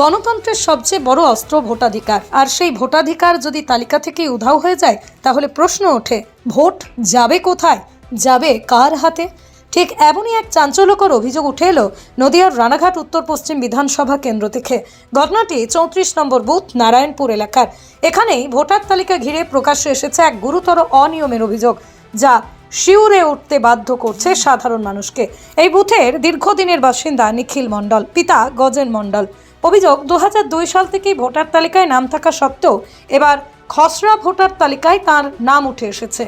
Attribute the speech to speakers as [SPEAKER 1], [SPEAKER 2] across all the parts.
[SPEAKER 1] গণতন্ত্রের সবচেয়ে বড় অস্ত্র ভোটাধিকার। আর সেই ভোটাধিকার যদি তালিকা থেকেই উধাও হয়ে যায়, তাহলে প্রশ্ন ওঠে, ভোট যাবে কোথায়? যাবে কার হাতে? ঠিক এমনই এক চাঞ্চল্যকর অভিযোগ উঠে এলো নদিয়ার রানাঘাট উত্তর পশ্চিম বিধানসভা কেন্দ্র থেকে। ঘটনাটি চৌত্রিশ নম্বর বুথ, নারায়ণপুর এলাকার। এখানেই ভোটার তালিকা ঘিরে প্রকাশ্যে এসেছে এক গুরুতর অনিয়মের অভিযোগ, যা শিউরে উঠতে বাধ্য করছে সাধারণ মানুষকে। এই বুথের দীর্ঘদিনের বাসিন্দা নিখিল মণ্ডল, পিতা গজেন মণ্ডল। অভিযোগ দু হাজার দুই সাল থেকেই ভোটার তালিকায় নাম থাকা সত্ত্বেও এবার খসড়া ভোটার তালিকায় তার নাম উঠে এসেছে।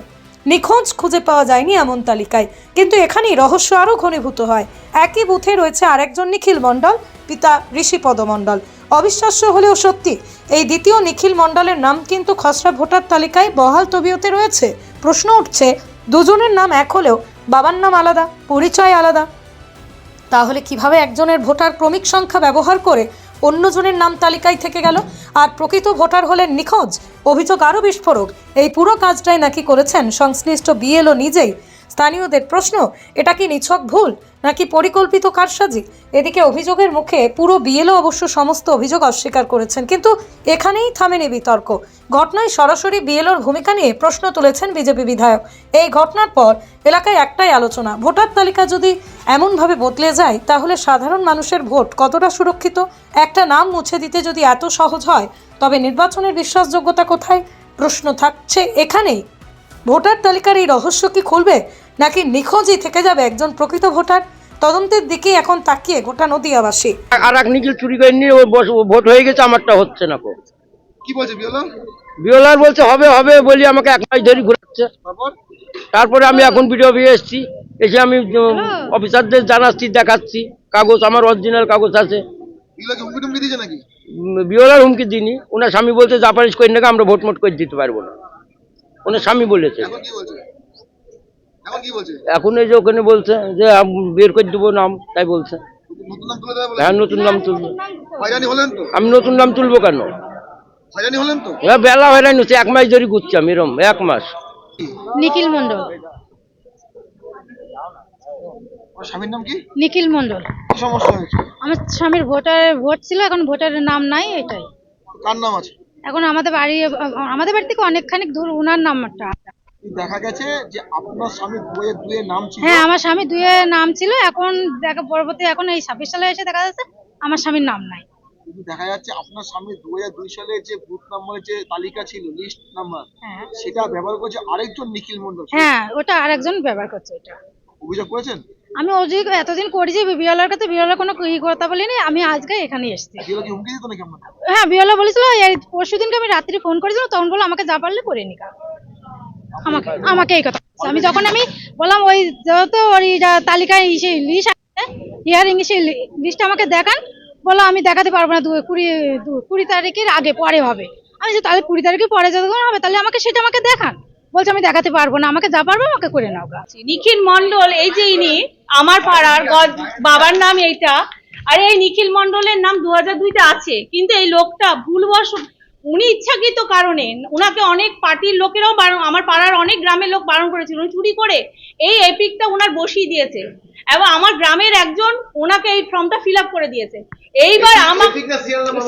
[SPEAKER 1] নিখোঁজ খুঁজে পাওয়া যায়নি এমন তালিকায়, কিন্তু এখানেই রহস্য আরও ঘনীভূত হয়। একই বুথে রয়েছে আরেকজন নিখিল মণ্ডল, পিতা ঋষিপদ মণ্ডল। অবিশ্বাস্য হলেও সত্যি, এই দ্বিতীয় নিখিল মণ্ডলের নাম কিন্তু খসড়া ভোটার তালিকায় বহাল তবিয়তে রয়েছে? প্রশ্ন উঠছে দুজনের নাম এক হলেও বাবার নাম আলাদা, পরিচয় আলাদা। তাহলে কীভাবে একজনের ভোটার ক্রমিক সংখ্যা ব্যবহার করে অন্যজনের নাম তালিকায় থেকে গেল? আর প্রকৃত ভোটার হলেন নিখোঁজ? অভিযোগ আরও বিস্ফোরক। এই পুরো কাজটাই নাকি করেছেন সংশ্লিষ্ট বিএলও নিজেই। স্থানীয়দের প্রশ্ন, এটা কি নিছক ভুল? নাকি পরিকল্পিত কারসাজি? এদিকে অভিযোগের মুখে পুরো বিএলও অবশ্য সমস্ত অভিযোগ অস্বীকার করেছেন, কিন্তু এখানেই থামেনি বিতর্ক। ঘটনায় সরাসরি বিএলওর ভূমিকা নিয়ে প্রশ্ন তুলেছেন বিজেপি বিধায়ক। এই ঘটনার পর এলাকায় একটাই আলোচনা, ভোটার তালিকা যদি এমনভাবে বদলে যায়, তাহলে সাধারণ মানুষের ভোট কতটা সুরক্ষিত? একটা নাম মুছে দিতে যদি এত সহজ হয়, তবে নির্বাচনের বিশ্বাসযোগ্যতা কোথায়? প্রশ্ন থাকছে এখানেই। ভোটার তালিকার এই রহস্য কি খুলবে? নাকি নিখোঁজই থেকে যাবে একজন প্রকৃত ভোটার? তদন্তের দিকে এখন তাকিয়ে গোটা নদিয়াবাসী।
[SPEAKER 2] আর এক নিখিল চুরি করে নিয়ে ভোট হয়ে গেছে আমারটা হচ্ছে না কো।
[SPEAKER 3] কি বলছে
[SPEAKER 2] বিওলার বলছে হবে হবে বলি আমাকে এক মাস ধরে ঘুরাচ্ছে।
[SPEAKER 3] তারপরে?
[SPEAKER 2] আমি এখন ভিডিও পেয়ে এসেছি। এসে আমি অফিসারদের জানাচ্ছি দেখাচ্ছি। কাগজ আমার অরিজিনাল কাগজ আছে। বিওলার হুমকি দিনি ওনার স্বামী বলছে জাপানিজ করে নাকি আমরা ভোট মোট করে দিতে পারব না। ওনার স্বামী বলেছে?
[SPEAKER 3] এখন
[SPEAKER 2] এই যে ওখানে বলছে যে বের করে দেবো নাম তাই বলছে। হ্যাঁ নতুন নাম তুলবো।
[SPEAKER 3] হয়রানি হলেন তো?
[SPEAKER 2] আমি নতুন নাম তুলবো কেন?
[SPEAKER 3] হয়রানি হলেন তো?
[SPEAKER 2] এবার বেলা হয়রানি হচ্ছে এক মাস ধরে ঘুরছি আমি এরম এক মাস।
[SPEAKER 4] নিখিল মন্ডল
[SPEAKER 3] স্বামীর নাম কি?
[SPEAKER 4] নিখিল মন্ডল
[SPEAKER 3] সমস্যা হয়েছে?
[SPEAKER 4] আমার স্বামীর ভোটার ভোট ছিল এখন ভোটারের নাম নাই এটাই।
[SPEAKER 3] কার নাম আছে?
[SPEAKER 4] এখন আমাদের বাড়ি আমাদের বাড়ি থেকে অনেকখানি দূর ওনার নামটা।
[SPEAKER 3] দেখা গেছে যে আপনার স্বামী দুয়ে দুয়ে নাম ছিল?
[SPEAKER 4] হ্যাঁ আমার স্বামী দুয়ে নাম ছিল এখন দেখা পরবর্তী এখন এই ছাব্বিশ সালে এসে দেখা যাচ্ছে আমার স্বামীর নাম নাই।
[SPEAKER 3] দেখা যাচ্ছে আপনার স্বামী দু দুই সালে যে নাম্বারের যে তালিকা ছিল লিস্ট নাম্বার
[SPEAKER 4] হ্যাঁ।
[SPEAKER 3] সেটা ব্যবহার করছে আরেকজন নিখিল মন্ডল
[SPEAKER 4] হ্যাঁ ওটা আরেকজন ব্যবহার করছে এটা।
[SPEAKER 3] অভিযোগ করেছেন?
[SPEAKER 4] আমি অজিক এতদিন করেছি বিয়লার কাছে বিয়লার কোনো ই কথা বলিনি আমি আজকে এখানে এসেছি। হ্যাঁ বিয়লা বলেছিল পরশু দিনকে আমি রাত্রি ফোন করেছিলাম তখন বলল আমাকে যা পারলে করে নিকা। আমাকে আমাকে এই কথা আমি যখন আমি বললাম, ওই যেহেতু যা তালিকায় লিস্ট হিয়ারিং সেই লিস্ট আমাকে দেখান। বলল আমি দেখাতে পারব না কুড়ি কুড়ি তারিখের আগে, পরে হবে। আমি যে তাহলে কুড়ি তারিখের পরে যতক্ষণ হবে, তাহলে আমাকে সেটা আমাকে দেখান। বলছে, আমি দেখাতে পারব না, আমাকে যা পারব আমাকে করে নাও
[SPEAKER 5] নিখিল মন্ডল এই যে ইনি, আমার পাড়ার বাবার নাম এইটা। আর, এই নিখিল মন্ডলের নাম দু হাজার দুইতে আছে, কিন্তু এই লোকটা ভুলবশ উনি ইচ্ছাকৃত কারণে উনাকে অনেক পার্টির লোকেরাও বারণ আমার পাড়ার অনেক গ্রামের লোক বারণ করেছিল। উনি চুরি করে এই এপিকটা ওনার বসিয়ে দিয়েছে। এবং আমার গ্রামের একজন ওনাকে এই ফর্মটা ফিল আপ করে দিয়েছে। এইবার আমার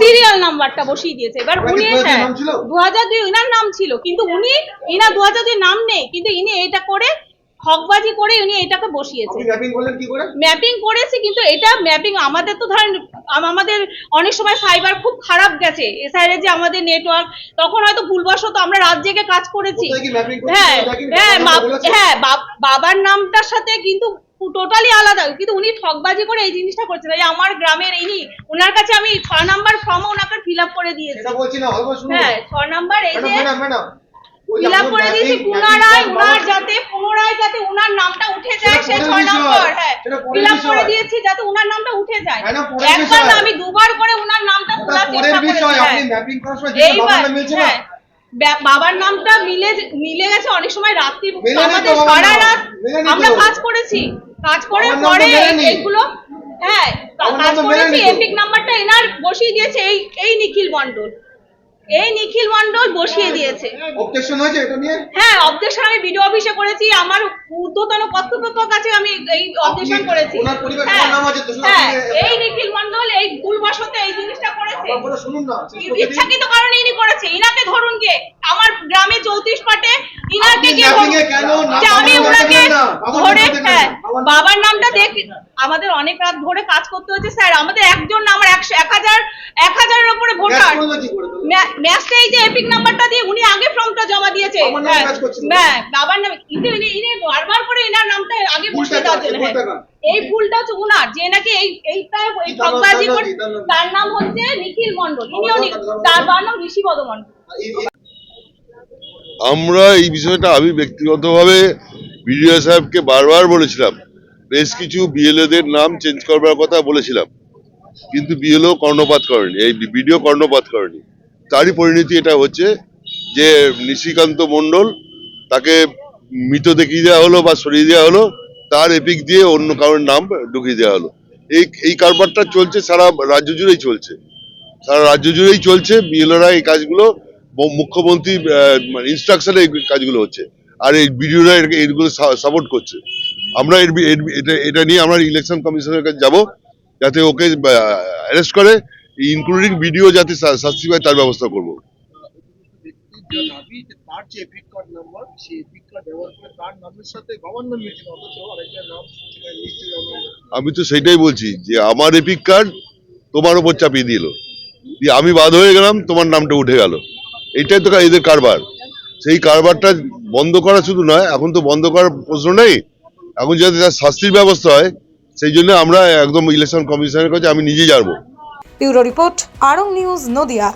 [SPEAKER 5] সিরিয়াল নাম্বারটা বসিয়ে দিয়েছে। এবার উনি হ্যাঁ? দু হাজার দুই ইনার নাম ছিল। কিন্তু উনি ইনার দু হাজার দুই নাম নেই। কিন্তু ইনি এটা করে হকবাজি করে উনি এটাকে বসিয়েছে
[SPEAKER 3] ম্যাপিং করলেন কি করে?
[SPEAKER 5] ম্যাপিং করেছে কিন্তু এটা ম্যাপিং আমাদের তো ধরেন আমাদের অনেক সময় ফাইবার খুব খারাপ গেছে। এসআইএ যে আমাদের নেটওয়ার্ক তখন হয়তো ভুলবশত আমরা রাত জেগে কাজ করেছি। হ্যাঁ হ্যাঁ? হ্যাঁ বাবার নামটার সাথে কিন্তু টোটালি আলাদা। কিন্তু উনি ঠকবাজি করে এই জিনিসটা করছেন। এই আমার গ্রামের ইনি ওনার কাছে আমি ছ নাম্বার ফর্ম ওনাকে ফিল আপ করে দিয়েছি। হ্যাঁ ছ নাম্বার এই যে ফিল আপ করে দিয়েছি পুনরায় উনার যাতে পুনরায় যাতে উনার নামটা উঠে যায় সে ছয় নম্বর হ্যাঁ। ফিল আপ করে দিয়েছি যাতে উনার নামটা উঠে যায়। একবার না আমি দুবার করে উনার নামটা তোলার চেষ্টা করেছি
[SPEAKER 3] আপনি
[SPEAKER 5] হ্যাঁ।
[SPEAKER 3] ম্যাপিং করার সময় বাবার মিলছে না।
[SPEAKER 5] হ্যাঁ। বাবার নামটা মিলে মিলে গেছে অনেক সময় রাত্রি আমাদের সারা রাত আমরা কাজ করেছি। কাজ করে
[SPEAKER 3] বাবার নাম তো
[SPEAKER 5] পরে। এগুলো হ্যাঁ কাজ করেছি এপিক নাম্বারটা এনার বসিয়ে দিয়েছে এই এই নিখিল মন্ডল এই নিখিল মন্ডল বসিয়ে দিয়েছে।
[SPEAKER 3] অবজেকশন হয়েছে এটা নিয়ে?
[SPEAKER 5] হ্যাঁ অবজেকশন আমি ভিডিও অফিসে করেছি আমার ঊর্ধ্বতন কর্তৃপক্ষের কাছে আমি এই অবজেকশন করেছি।
[SPEAKER 3] ওনার পরিবার
[SPEAKER 5] হ্যাঁ,
[SPEAKER 3] নাম আছে তো,
[SPEAKER 5] হ্যাঁ এই নিখিল মন্ডল এই ভুলবশত এই জিনিসটা করেছে।
[SPEAKER 3] শুনুন না।
[SPEAKER 5] ইচ্ছাকৃত কারণে ইনি করেছে। ইনাকে ধরুন গে আমার গ্রামে চৌত্রিশ পাটে ইনাকে
[SPEAKER 3] কেন
[SPEAKER 5] আমি ওনাকে ধরে হ্যাঁ?
[SPEAKER 3] বাবার
[SPEAKER 5] নামটা দেখ আমাদের অনেক রাত ধরে কাজ করতে হচ্ছে স্যার। আমাদের একজন না আমার একশো এক হাজার এক হাজারের উপরে ভোটার? ম্যাচটা এই যে এপিক নাম্বারটা দিয়ে উনি আগে ফর্মটা জমা দিয়েছে। হ্যাঁ, বাবার নামে কিন্তু ইনি ইনি বারবার করে এনার নামটা আগে বসে হ্যাঁ। এই ভুলটা হচ্ছে উনার যে নাকি এই এইটা এই
[SPEAKER 3] কি তার নাম?
[SPEAKER 5] ঠকবাজি
[SPEAKER 3] তার নাম
[SPEAKER 5] হচ্ছে নিখিল মন্ডল ইনি
[SPEAKER 3] বাবার
[SPEAKER 5] উনি
[SPEAKER 3] তার
[SPEAKER 5] বাবার নাম ঋষিপদ মন্ডল
[SPEAKER 6] আমরা এই বিষয়টা আমি ব্যক্তিগতভাবে বিডিও সাহেবকে বারবার বলেছিলাম। বেশ কিছু বিএলওদের নাম চেঞ্জ করবার কথা বলেছিলাম। কিন্তু বিএলও কর্ণপাত করেনি, এই বিডিও কর্ণপাত করেনি। তারই পরিণতি এটা হচ্ছে যে নিশিকান্ত মণ্ডল তাকে মৃত দেখিয়ে দেওয়া হলো বা সরিয়ে দেওয়া হলো, তার এপিক দিয়ে অন্য কারোর নাম ঢুকিয়ে দেওয়া হলো। এই এই কারবারটা চলছে সারা রাজ্য জুড়েই চলছে। সারা রাজ্য জুড়েই চলছে বিএলওরা এই কাজগুলো মুখ্যমন্ত্রী ইনস্ট্রাকশনে এই কাজগুলো হচ্ছে। আর এই বিডিওরা এইগুলো সাপোর্ট করছে। আমরা এর এটা এটা নিয়ে আমরা ইলেকশন কমিশনের কাছে যাব যাতে ওকে অ্যারেস্ট করে ইনক্লুডিং ভিডিও যাতে শাস্তি পায় তার ব্যবস্থা করব। আমি তো সেটাই বলছি যে আমার এপিক কার্ড তোমার উপর চাপিয়ে দিল। দিয়ে আমি বাদ হয়ে গেলাম তোমার নামটা উঠে গেল। এটাই তো এদের কারবার। সেই কারবারটা বন্ধ করা শুধু নয় এখন তো বন্ধ করার প্রশ্ন নেই। এখন যাতে তার শাস্তির ব্যবস্থা হয়, সেই জন্য আমরা একদম ইলেকশন কমিশনের কাছে আমি নিজে যাব।
[SPEAKER 1] রিপোর্ট আরং নিউজ নদিয়া।